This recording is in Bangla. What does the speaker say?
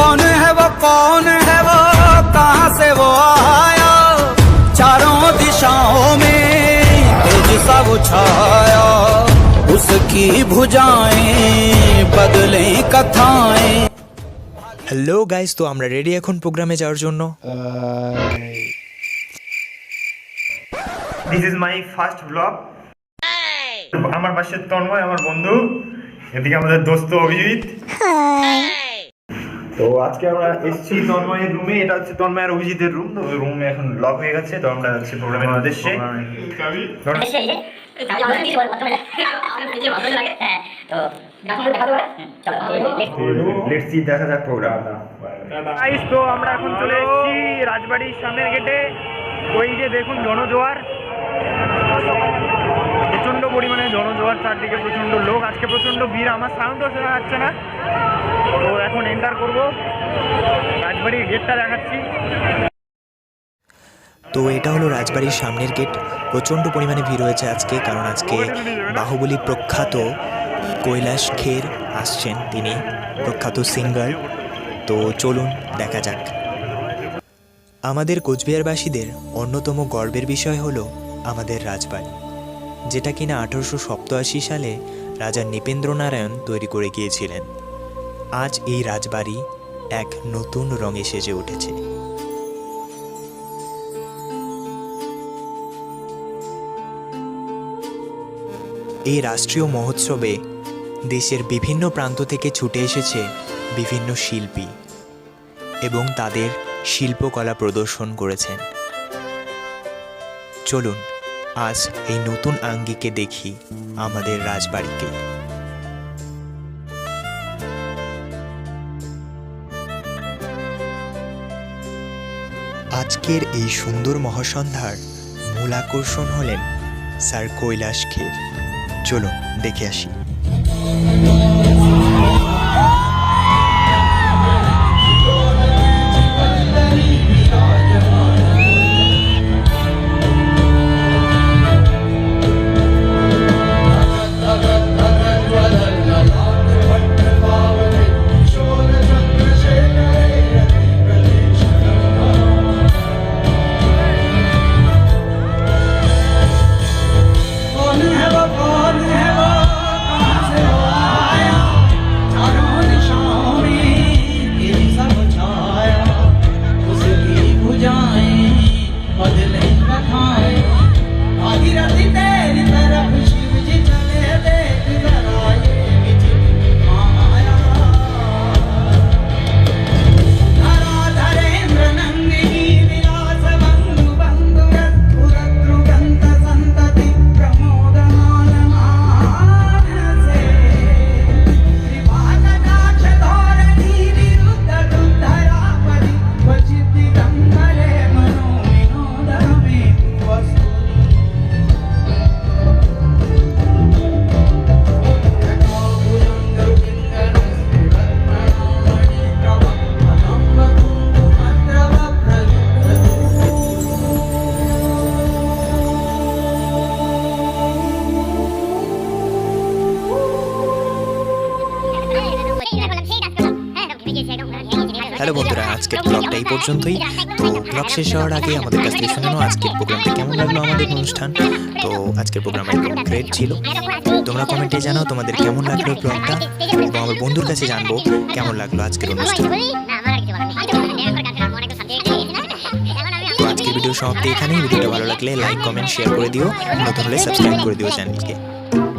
कौन है वो कौन है वो कहाँ से वो आया चारों दिशाओं में तेज सा वो छाया उसकी भुजाएं बदले कथाएं হ্যালো গাইস তো আমরা রেডি এখন প্রোগ্রামে যাওয়ার জন্য this is my first blog আমার পাশে তন্ময় আমার বন্ধু এদিকে আমাদের দোস্ত অভিজিৎ তো আজকে আমরা এসেছি তন্ময়ের রুমে এটা হচ্ছে তন্ময় আর অভিজিতের রুম তো রুমে এখন লক হয়ে গেছে, তো আমরা যাচ্ছি প্রোগ্রামের উদ্দেশ্যে। দেখা যাক প্রোগ্রাম তো আমরা এখন চলে এসেছি রাজবাড়ির সামনের গেটে ওই যে দেখুন, জনজোয়ার। পরিমাণে জনজোয়ার চারদিকে প্রচণ্ড লোক আজকে প্রচণ্ড ভিড় আমার সাউন্ডও শোনা যাচ্ছে না। তো এখন এন্টার করব। রাজবাড়ির গেটটা দেখাচ্ছি। তো এটা হলো রাজবাড়ির সামনের গেট প্রচণ্ড পরিমাণে ভিড় হয়েছে আজকে কারণ আজকে বাহুবলী প্রখ্যাত কৈলাস খের আসছেন তিনি প্রখ্যাত সিঙ্গার তো চলুন দেখা যাক। আমাদের কোচবিহারবাসীদের অন্যতম গর্বের বিষয় হলো আমাদের রাজবাড়ি। যেটা কিনা আঠারোশো সালে রাজা নৃপেন্দ্র নারায়ণ তৈরি করে গিয়েছিলেন। আজ এই রাজবাড়ি এক নতুন রঙে সেজে উঠেছে। এই রাষ্ট্রীয় মহোৎসবে দেশের বিভিন্ন প্রান্ত থেকে ছুটে এসেছে বিভিন্ন শিল্পী এবং তাদের শিল্পকলা প্রদর্শন করেছেন। চলুন আজ এই নতুন আঙ্গিকে দেখি আমাদের রাজবাড়িকে আজকের এই সুন্দর মহাসন্ধ্যার মূল আকর্ষণ হলেন স্যার কৈলাস খের। চলুন, দেখে আসি। হ্যালো বন্ধুরা, আজকের ব্লগটা এই পর্যন্তই। তো ব্লগ শেষ হওয়ার আগে আমাদের কাছ থেকে শুনে আজকের প্রোগ্রামটা কেমন লাগল আমাদের অনুষ্ঠান। তো আজকের প্রোগ্রাম একদম গ্রেট ছিল? তোমরা কমেন্টে জানাও তোমাদের কেমন লাগল ব্লগটা এবং আমার বন্ধুর কাছে জানব কেমন লাগল আজকের অনুষ্ঠান। আজকের ভিডিও সমাপ্তি এখানেই। ভিডিওটা ভালো লাগলে লাইক কমেন্ট শেয়ার করে দিও। নতুন হলে সাবস্ক্রাইব করে দিও চ্যানেলকে